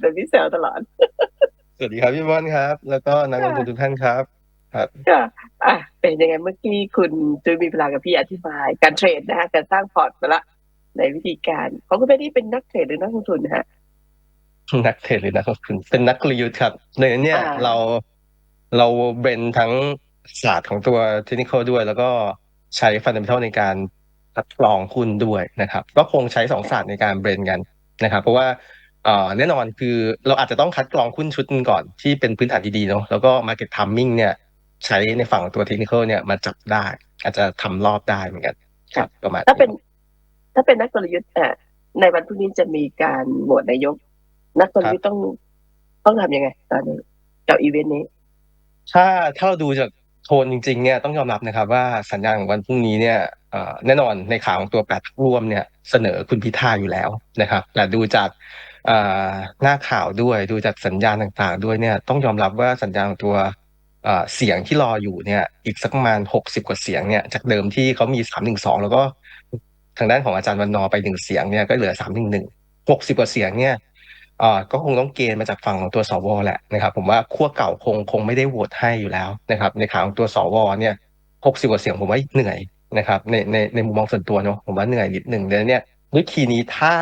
โดยพี่แซวตลอด สวัสดีครับพี่ม่อนครับ แล้วก็นักลงทุนทุกท่านครับ ครับค่ะอะเป็นยังไงเมื่อกี้คุณจุ้ยมีเวลากับพี่อธิบาย การเทรดนะฮะการสร้างพอร์ตไปละในวิธีการของคุณเป็นที่เป็นนักเทรดหรือนักลงทุนนะฮะนักเทรดหรือนักลงทุนเป็นนักกลยุทธ์ครับ ในนั้นเนี่ยอ่าเราเราเบรนทั้งศาสตร์ของตัวเทคนิคด้วย แล้วก็ใช้ฟันเด m ม n ทัลในการคัดกรองหุ้นด้วยนะครับ ก็คงใช้สองศาสตร์ในการเบรนกันนะครับ เพราะว่าเอ่อแน่นอนคือเราอาจจะต้องคัดกรองหุ้นชุดหนึงก่อนที่เป็นพื้นฐานดีๆเนาะแล้วก็ market timing เนี่ย ใช้ในฝั่งของตัวเทคนิคเนี่ยมาจับได้ อาจจะทำรอบได้เหมือนกันครับประมาณถ้าเป็น ถ้าเป็นนักกลยุทธ์อะในวันพรุ่งนี้จะมีการโหวตนายก นักกลยุทธ์ต้องต้องทำยังไง ตอนนี้กับอีเวนต์นี้ ถ้าถ้าเราดูจากโทนจริง ๆ เนี่ยต้องยอมรับนะครับ ว่าสัญญาณของวันพรุ่งนี้เนี่ยเอ่อแน่นอนในข่าวของตัวแปดพรรคร่วมเนี่ยเสนอคุณพิธาอยู่แล้วนะครับแต่ดูจากเอ่อ หน้าข่าวด้วยดูจากสัญญาณต่างๆ ด้วยเนี่ยต้องยอมรับว่าสัญญาณของตัวเอ่อเสียงที่รออยู่เนี่ย อีกสักประมาณหกสิบกว่าเสียงเนี่ยจากเดิมที่เขามีสามหนึ่งสองแล้วก็ทางด้านของอาจารย์วันนอไปหนึ่งเสียงเนี่ยก็เหลือสามหนึ่งหนึ่งหกสิบกว่าเสียงเนี่ยอ่อก็คงต้องเกณฑ์มาจากฝั่งของตัวสวแหละนะครับ ผมว่าขั้วเก่าคงคงไม่ได้โหวตให้อยู่แล้วนะครับ ในข่าวของตัวสวเนี่ยหกสิบกว่าเสียงผมว่าเหนื่อยนะครับในในในมุมมองส่วนตัวเนาะผมว่าเหนื่อยนิดหนึ่งเดี๋ยวเนี่ยด้วยคีย์นี้ถ้า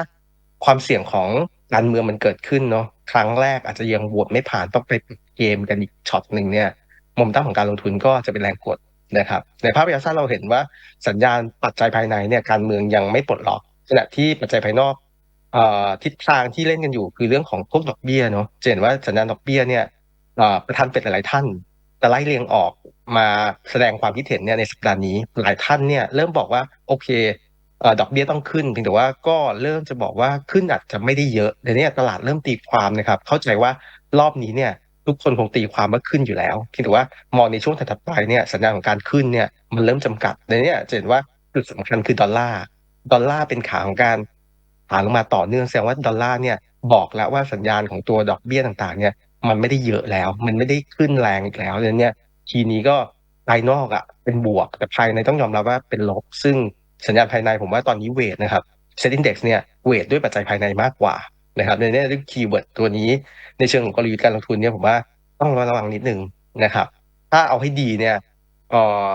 ความเสี่ยงของ การเมืองมันเกิดขึ้นเนาะครั้งแรกอาจจะยังโหวตไม่ผ่านต้องไปเกมกันอีกช็อตหนึ่งเนี่ยมุมตั้งของการลงทุนก็จะเป็นแรงกดนะครับ ในภาพระยะสั้นเราเห็นว่าสัญญาณปัจจัยภายในเนี่ยการเมืองยังไม่ปลดล็อกขณะที่ปัจจัยภายนอกอทิศทางที่เล่นกันอยู่คือเรื่องของพวกดอกเบี้ยเนาะจะเห็นว่าสัญญาณดอกเบี้ยเนี่ยประธานเป็ดหลายท่าน แต่ไล่เรียงออกมาแสดงความคิดเห็นเนี่ยในสัปดาห์นี้หลายท่านเนี่ยเริ่มบอกว่าโอเค ดอกเบี้ยต้องขึ้นเพียงแต่ว่าก็เริ่มจะบอกว่าขึ้นอาจจะไม่ได้เยอะเดี๋ยวนี้ตลาดเริ่มตีความนะครับ เข้าใจว่ารอบนี้เนี่ยทุกคนคงตีความว่าขึ้นอยู่แล้วเพียงแต่ว่ามองในช่วงถัดไปเนี่ยสัญญาณของการขึ้นเนี่ยมันเริ่มจำกัดเดี๋ยวนี้จะเห็นว่าจุดสำคัญคือดอลลาร์ดอลลาร์เป็นขาของการหาลงมาต่อเนื่องแสดงว่าดอลลาร์เนี่ยบอกแล้วว่าสัญญาณของตัวดอกเบี้ยต่างๆ เนี่ย มันไม่ได้เยอะแล้ว มันไม่ได้ขึ้นแรงอีกแล้วดังนั้นเนี่ยทีนี้ก็ภายนอกอะเป็นบวกแต่ภายในต้องยอมรับว่าเป็นลบซึ่ง สัญญาณภายในผมว่าตอนนี้เวทนะครับเซ็นดิ้งเด็กเนี่ยเวทด้วยปัจจัยภายในมากกว่านะครับในนี้เรื่องคีย์เวิร์ดตัวนี้ในเชิงของกลยุทธ์การลงทุนเนี่ยผมว่าต้องระวังนิดนึงนะครับ ถ้าเอาให้ดีเนี่ยเอ่อ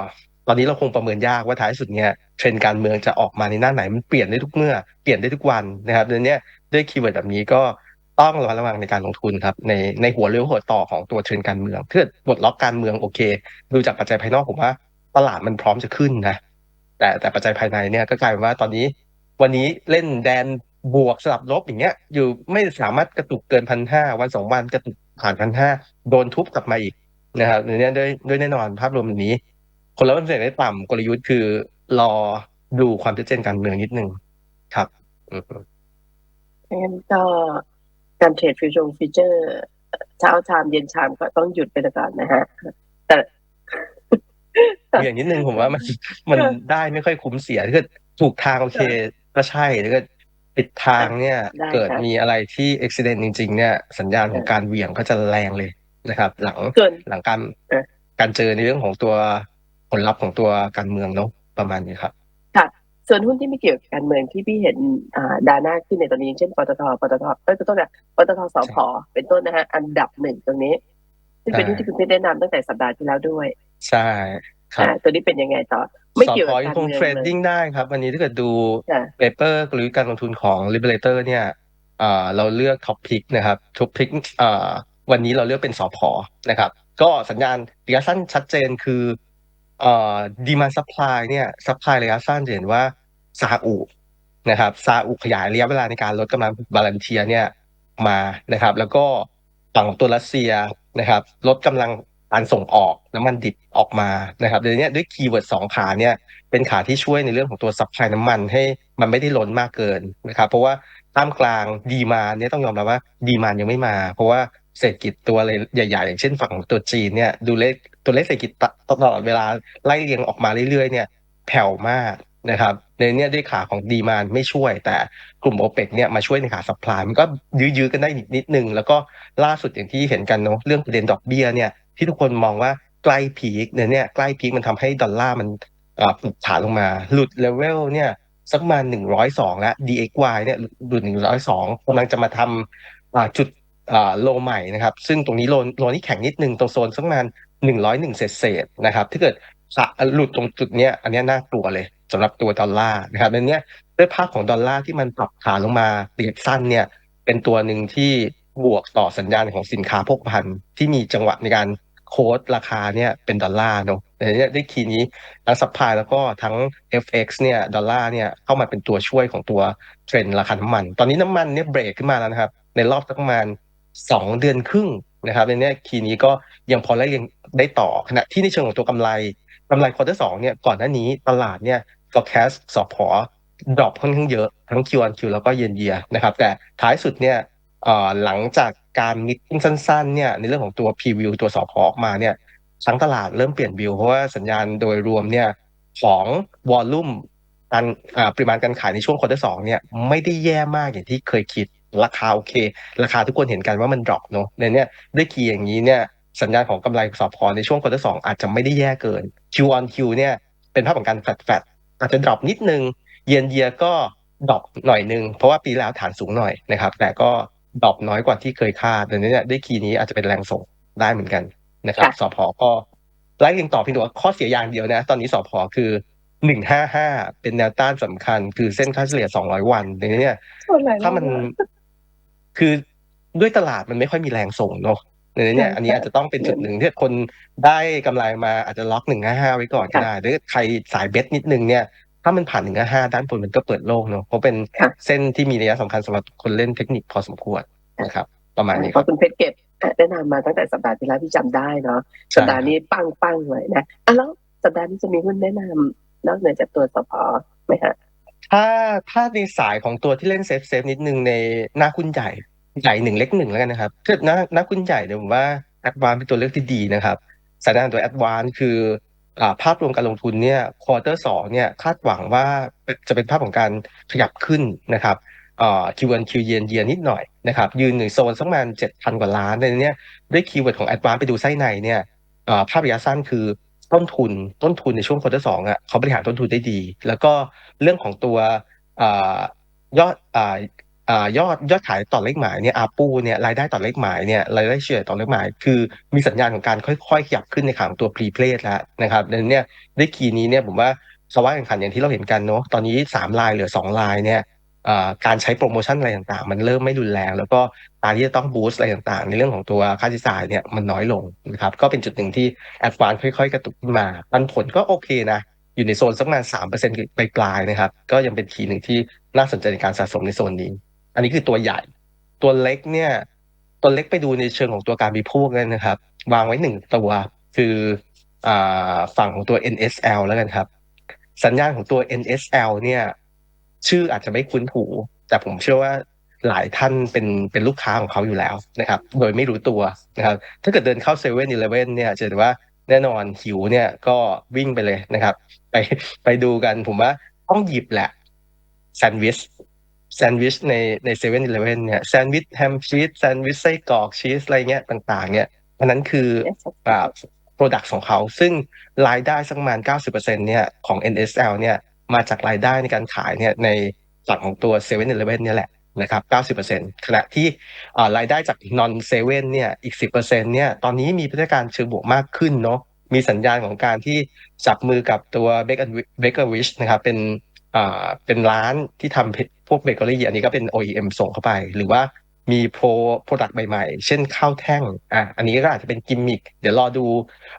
ตอนนี้เราคงประเมินยากว่าท้ายสุดเนี่ยเทรนด์การเมืองจะออกมาในหน้าไหนมันเปลี่ยนได้ทุกเมื่อเปลี่ยนได้ทุกวันนะครับดังนั้นเนี่ยด้วยคีย์เวิร์ดแบบนี้ก็ต้องระมัดระวังในการลงทุนครับในในหัวเรือหัวต่อของตัวเทรนด์การเมืองถ้าเกิดปลดล็อกการเมืองโอเค ดูจากปัจจัยภายนอกผมว่า ตลาดมันพร้อมจะขึ้นนะ แต่แต่ปัจจัยภายในเนี่ยก็กลายเป็นว่าตอนนี้ วันนี้เล่นแดนบวกสลับลบอย่างเงี้ย อยู่ไม่สามารถกระตุกเกินพันห้าวันสองวันกระตุกผ่านพันห้าโดนทุบกลับมาอีกนะครับในเนี้ยด้วยด้วยแน่นอนภาพรวมแบบนี้ คนละวันเสียงได้ต่ำกลยุทธ์คือ รอดูความชัดเจนการเมืองนิดนึงครับอืมงั้นก็การเทรดฟิวชั่นฟีเจอร์เช้าชามเย็นชามก็ต้องหยุดไปก่อนนะฮะแต่ อย่างนิดนึงผมว่ามันมันได้ไม่ค่อยคุ้มเสียถ้าเกิดถูกทางโอเคก็ใช่ถ้าเกิดผิดทางเนี่ยได้เกิดครับมีอะไรที่อุบิเหตุจริง ๆ เนี่ยสัญญาณของการเหวี่ยงก็จะแรงเลยนะครับ หลังส่วนหลังการเออการเจอในเรื่องของตัวผลลัพธ์ของตัวการเมืองเนาะประมาณนี้ครับค่ะส่วนหุ้นที่ไม่เกี่ยวกับการเมืองที่พี่เห็นอ่าดาหน้าขึ้นในตอนนี้อย่างเช่นปตทปตทเอ้ยขอโทษนะปตทสพเป็นต้นนะฮะอันดับหนึ่งตรงนี้ซึ่งเป็นหุ้นที่คุณเพชรแนะนำตั้งแต่สัปดาห์ที่แล้วด้วย ใช่ครับอ่าตัวนี้เป็นยังไงต่อ ไม่เกี่ยวสกับพกายังรคงเมืองเทรดเลยดิ้งได้ครับ วันนี้ถ้าเกิดดูค่ะเปเปอร์หรือการลงทุนของ Liberator เนี่ยเอ่อเราเลือกท็อปพิกนะครับท็อปพิกเอ่อวันนี้เราเลือกเป็นสอพอนะครับ ก็สัญญาณระยะสั้นชัดเจนคือเอ่อดีมาซัพพลายเนี่ยซัพพลายระยะสั้นจะเห็นว่าซาอุนะครับซาอุขยายระยะเวลาในการลดกำลังบาลานเทียเนี่ยมานะครับ แล้วก็ฝั่งของตัวรัสเซียนะครับ ลดกำลัง การส่งออกน้ำมันดิบออกมานะครับเดี๋ยวนี้ด้วยคีย์เวิร์ดสองขาเนี่ยเป็นขาที่ช่วยในเรื่องของตัวซัพพลายน้ำมันให้มันไม่ได้ล้นมากเกินนะครับเพราะว่าท่ามกลางดีมาเนี่ยต้องยอมรับว่าดีมานยังไม่มา เพราะว่าเศรษฐกิจตัวอะไรใหญ่ๆ อย่างเช่นฝั่งของตัวจีนเนี่ยดูเลขตัวเลขเศรษฐกิจตลอดเวลาไล่เรียงออกมาเรื่อยๆเนี่ยแผ่วมากนะครับในเนี้ด้วยขาของดีมานไม่ช่วย แต่กลุ่มโอเปกเนี่ยมาช่วยในขาซัพพลายมันก็ยื้อๆกันได้นิดนิดนึง แล้วก็ล่าสุดอย่างที่เห็นกันเนาะเรื่องประเด็นดอกเบี้ยเนี่ย ที่ทุกคนมองว่าใกล้พีคเนี่ยเนี่ยใกล้พีคมันทำให้ดอลลาร์มันปรับฐานลงมา หลุดเลเวลเนี่ยสักมาหนึ่งร้อยสองแล้ว DXY เนี่ยหลุดหนึ่งร้อยสองกำลังจะมาทำอ่าจุดโลใหม่นะครับ ซึ่งตรงนี้โลโลนี่แข็งนิดนึงตรงโซนสักมาหนึ่งร้อยหนึ่งเศษเศษๆนะครับ ถ้าเกิดหลุดตรงจุดเนี้ยอันนี้น่ากลัวเลยสำหรับตัวดอลลาร์นะครับในเนี้ยด้วยภาพของดอลลาร์ที่มันปรับขาลงมาระยะสั้นเนี่ยเป็นตัวหนึ่งที่บวกต่อสัญญาณของสินค้าโภคภัณฑ์ที่มีจังหวะในการ โค้ดราคาเนี่ยเป็นดอลลาร์เนาะแต่เนี้ยด้คีย์นี้ทั้งซัพพลายแล้วก็ทั้ง FX เนี่ยดอลลาร์เนี่ยเข้ามาเป็นตัวช่วยของตัวเทรนด์ราคาน้ำมัน ตอนนี้น้ำมันเนี่ยเบรกขึ้นมาแล้วนะครับ ในรอบสักประมาณสองเดือนครึ่งนะครับในเนี้ยคีย์นี้ก็ยังพอได้ยังได้ต่อขณะที่ในเชิงของตัวกำไรกำไรควอเตอร์สองเนี่ยก่อนหน้านี้ตลาดเนี่ย forecast สอบพอดรอปค่อนข้างเยอะทั้ง Q on Q แล้วก็เยนเยียนะครับแต่ท้ายสุดเนี่ยเอ่อหลังจาก การมิทติ้งสั้นๆเนี่ยในเรื่องของตัวพรีวิวตัวสอบพออกมาเนี่ยทั้งตลาดเริ่มเปลี่ยนวิว เพราะว่าสัญญาณโดยรวมเนี่ยของวอลลุ่มการปริมาณการขายในช่วงควอเตอร์สองเนี่ยไม่ได้แย่มากอย่างที่เคยคิดราคาโอเค ราคาทุกคนเห็นกันว่ามันดรอปเนาะในเนี้ยด้วยคีย์อย่างนี้เนี่ยสัญญาณของกำไรสอบพอในช่วงควอเตอร์สองอาจจะไม่ได้แย่เกิน Q on Q เนี่ยเป็นภาพของการแฟดแฟดอาจจะดรอปนิดนึงเยนเยียก็ดรอปหน่อยนึง เพราะว่าปีแล้วฐานสูงหน่อยนะครับ แต่ก็ ดรอปน้อยกว่าที่เคยคาดดังนั้นเนี่ยด้วยคีย์นี้อาจจะเป็นแรงส่งได้เหมือนกันนะครับค่ะสพก็ไล่เรียงต่อเพียงแต่ว่าข้อเสียอย่างเดียวนะ ตอนนี้สพคือหนึ่งห้าห้าเป็นแนวต้านสำคัญ คือเส้นค่าเฉลี่ยสองร้อยวันดังนั้นเนี่ยถ้ามันคือด้วยตลาดมันไม่ค่อยมีแรงส่งเนอะดังนั้นเนี่ยใช่อันนี้อาจจะต้องเป็นจุดหนึ่งที่คนได้กำไรมาอาจจะล็อกหนึ่งห้าห้าไว้ก่อนก็ค่ะได้หรือใครสายเบสนิดนึงเนี่ย ถ้ามันผ่านหนึ่งห้าด้านบนมันก็เปิดโล่งเนอะเพราะเป็นค่ะเส้นที่มีนัยสำคัญสำหรับคนเล่นเทคนิคพอสมควรนะครับ ประมาณนี้เพครับราะคุณเพชรเก็บแนะนำมาตั้งแต่สัปดาห์ที่แล้วที่จำได้เนาะใช่สัปดาห์นี้ปังปังๆเลยนะอะแล้วสัปดาห์นี้จะมีหุ้นแนะนำนอกเหนือจากตัวสพไหมฮะถ้าถ้าในสายของตัวที่เล่นเซฟเซฟนิดนึงในหน้าหุ้นใหญ่ใหญ่หนึ่งเล็กหนึ่งแล้วกันนะครับถ้าหน้าหน้าหุ้นใหญ่เนี่ยผมว่าแอดวานเป็นตัวเลือกที่ดีนะครับสัญญาณตัวแอดวานคืออ่า ภาพรวมการลงทุนเนี่ยควอเตอร์สองเนี่ยคาดหวังว่าจะเป็นภาพของการขยับขึ้นนะครับอ่าคิวอันคิวเยนเยียนิดหน่อยนะครับยืนหนึ่งโซนสักประมาณเจ็ดพันกว่าล้านในนี้ด้วยคีย์เวิร์ดของแอดวานไปดูไส้ในเนี่ยอ่าภาพระยะสั้นคือต้นทุนต้นทุนในช่วงควอเตอร์สองอะเขาบริหารต้นทุนได้ดี แล้วก็เรื่องของตัวอยอดอ่า ยอดยอดขายต่อเลขหมายเนี่ยอาปูเนี่ยรายได้ต่อเลขหมายเนี่ยรายได้เฉลี่ยต่อเลขหมาย คือมีสัญญาณของการค่อยๆขยับขึ้นในขาของตัวพรีเพลทแล้วนะครับดังนั้นเนี่ยด้วยคีย์นี้เนี่ยผมว่าสภาวะแข่งขันอย่างที่เราเห็นกันเนาะตอนนี้สามลายเหลือสองลายเนี่ยการใช้โปรโมชั่นอะไรต่างๆ มันเริ่มไม่รุนแรง แล้วก็การที่จะต้องบูสต์อะไรต่างๆ ในเรื่องของตัวค่าใช้จ่ายเนี่ยมันน้อยลงนะครับก็เป็นจุดหนึ่งที่แอดวานค่อยๆ กระตุกขึ้นมาปันผลก็โอเคนะอยู่ในโซนสักประมาณสามเปอร์เซ็นต์ปลายๆนะครับก็ยังเป็นคีย์หนึ่งที่น่าสนใจในการสะสมในโซนนี้ อันนี้คือตัวใหญ่ ตัวเล็กเนี่ย ตัวเล็กไปดูในเชิงของตัวการบริโภคกันนะครับ วางไว้หนึ่งตัวคืออ่าฝั่งของตัว NSL แล้วกันครับ สัญญาณของตัว NSL เนี่ย ชื่ออาจจะไม่คุ้นหู แต่ผมเชื่อว่าหลายท่านเป็นเป็นลูกค้าของเขาอยู่แล้วนะครับ โดยไม่รู้ตัวนะครับ ถ้าเกิดเดินเข้าเซเว่นอีเลฟเว่นเนี่ยจะเห็นว่าแน่นอนหิวเนี่ยก็วิ่งไปเลยนะครับ ไปไปดูกันผมว่าต้องหยิบแหละแซนด์วิช ซนด์วิชในในเซเว่นอีเลฟเว่นเนี่ยแซนด์วิชแฮมชีสแซนด์วิชไส้กรอกชีสอะไรเงี้ยต่างๆ เนี่ยอันนั้นคืออ่า product ของเขา ซึ่งรายได้สักประมาณ 90%เนี่ยของ NSL เนี่ยมาจากรายได้ในการขายเนี่ยในฝั่งของตัว7 e เ e ่ e เนี่ยแหละนะครับ 90%ขณะที่อ่ารายได้จาก non 7เนี่ยอีก 10%เนี่ยตอนนี้มีพฤติการเชิงบวกมากขึ้นเนาะมีสัญญาณของการที่จับมือกับตัว Baker Wish นะครับเป็นอ่า เป็นร้านที่ทำพวกเบเกอรี่อันนี้ก็เป็น OEM ส่งเข้าไป หรือว่ามีโปรโปรดักต์ใหม่ๆ เช่นข้าวแท่งอะอันนี้ก็อาจจะเป็นกิมมิคเดี๋ยวรอดู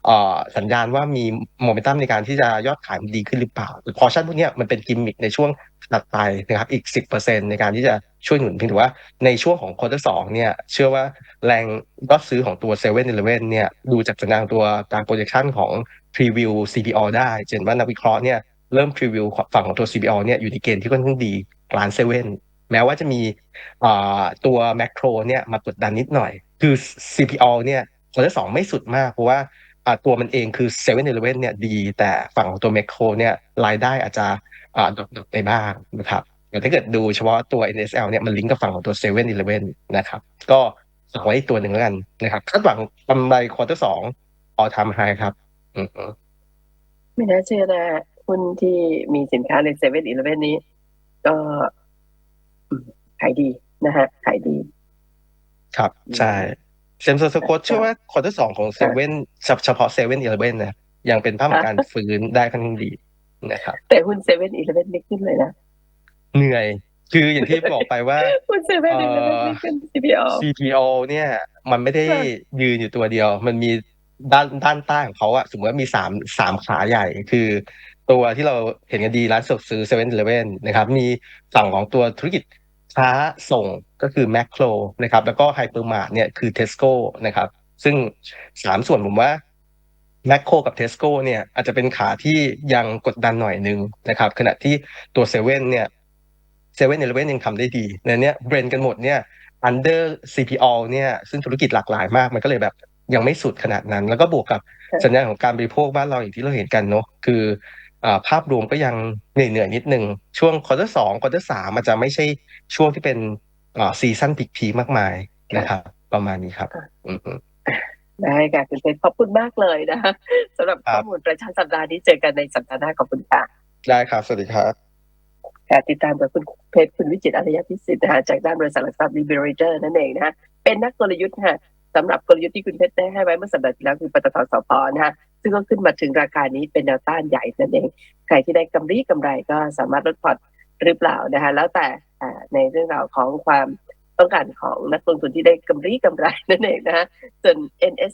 อสัญญาณว่ามีโมเมนตัมในการที่จะยอดขายดีขึ้นหรือเปล่าพอชั่นพวกนี้มันเป็นกิมมิคในช่วงถัดไปนะครับอีก 10%ในการที่จะช่วยหนุนเพียงแต่ว่าในช่วงของควอเตอร์สองเนี่ยเชื่อว่าแรงยอดซื้อของตัว7 e เ e ่ e อเนี่ยดูจากสัญญาณตัวการ projection ของ preview CPO ได้เช่นว่านักวิเคราะห์เนี่ย เริ่ม preview ฝั่งของตัว CPO เนี่ยอยู่ในเกณฑ์ที่ค่อนข้างดีร้านเซเว่นแม้ว่าจะมีตัวแม c โครเนี่ยมากดดันนิดหน่อย คือ CPO เนี่ยควอเตอร์สองไม่สุดมาก เพราะว่าตัวมันเองคือ7 e เ e ่ e อเนี่ยดี แต่ฝั่งของตัวแมคโครเนี่ยรายได้อาจจะดรอปไปบ้างนะครับแต่ถ้าเกิดดูเฉพาะตัว NSL เนี่ยมันลิงก์กับฝั่งของตัว7 e เ e ่ e นะครับ ก็ฝากไว้อีกตัวหนึ่งแล้วกันนะครับคาดหวังกำไรควอเตอร์สองออทำไฮครับ ไม่น่าเชื่อนะ หุ้นที่มีสินค้าในเซเว่นอีเลฟเว่นนี้ ก็อืมขายดีนะฮะขายดี ครับ ใช่เซมโซสโคตเชื่อว่าควอเตอร์สองของเซเว่นเฉพาะเซเว่นอีเลเว่นนะยังเป็นภาพของการฟื้นได้ค่อนข้างดีนะครับ แต่หุ้นเซเว่นอีเลเว่นไม่ขึ้นเลยนะ เหนื่อย คืออย่างที่บอกไปว่าหุ้นเซเว่นอีเลเว่นไม่ขึ้น CPO CPO เนี่ย มันไม่ได้ค่ะยืนอยู่ตัวเดียว มันมีด้านด้านใต้ของเขาอะสมมติว่ามีสามสามขาใหญ่ คือ ตัวที่เราเห็นกันดีร้านสะดวกซื้อเซเว่นเลเว่นนะครับ มีฝั่งของตัวธุรกิจค้าส่งก็คือแมคโครนะครับ แล้วก็ไฮเปอร์มาร์ทเนี่ยคือเทสโก้นะครับ ซึ่งสามส่วนผมว่าแมคโครกับเทสโก้เนี่ยอาจจะเป็นขาที่ยังกดดันหน่อยนึงนะครับ ขณะที่ตัวเซเว่นเนี่ยเซเว่นเอเลเว่นยังทำได้ดีในเนี้ยเบรนกันหมดเนี่ย under CPO เนี่ยซึ่งธุรกิจหลากหลายมาก มันก็เลยแบบยังไม่สุดขนาดนั้น แล้วก็บวกกับสัญญาณของการบริโภคบ้านเราอย่างที่เราเห็นกันเนาะคือ ภาพรวมก็ยังเหนื่อยเหนื่อยๆนิดนึง ช่วงควอเตอร์สองควอเตอร์สามมันจะไม่ใช่ช่วงที่เป็นอ่าซีซั่นพิกพีมากมายนะครับ ประมาณนี้ครับอืมได้ค่ะคุณเพชรขอบคุณมากเลยนะคะสำหรับครับข้อมูลประชาสัปดาห์นี้เจอกันในสัปดาห์หน้าขอบคุณค่ะๆได้ครับ สวัสดีครับค่ะติดตามกับคุณเพชรคุณวิจิตรอารยพิสิทธิ์นะคะจากด้านบริษัทหลักทรัพย์ Liberator นั่นเองนะคะเป็นนักกลยุทธ์ค่ะสำหรับกลยุทธ์ที่คุณเพชรได้ให้ไว้เมื่อสัปดาห์ที่แล้วคือปตทสพนะคะ ซึ่งก็ขึ้นมาถึงราคานี้เป็นแนวต้านใหญ่นั่นเอง ใครที่ได้กำไรกำไรก็สามารถลดพอร์ตหรือเปล่านะคะแล้วแต่ในเรื่องราวของความต้องการของนักลงทุนที่ได้กำไรกำไรนั่นเองนะคะส่วน NS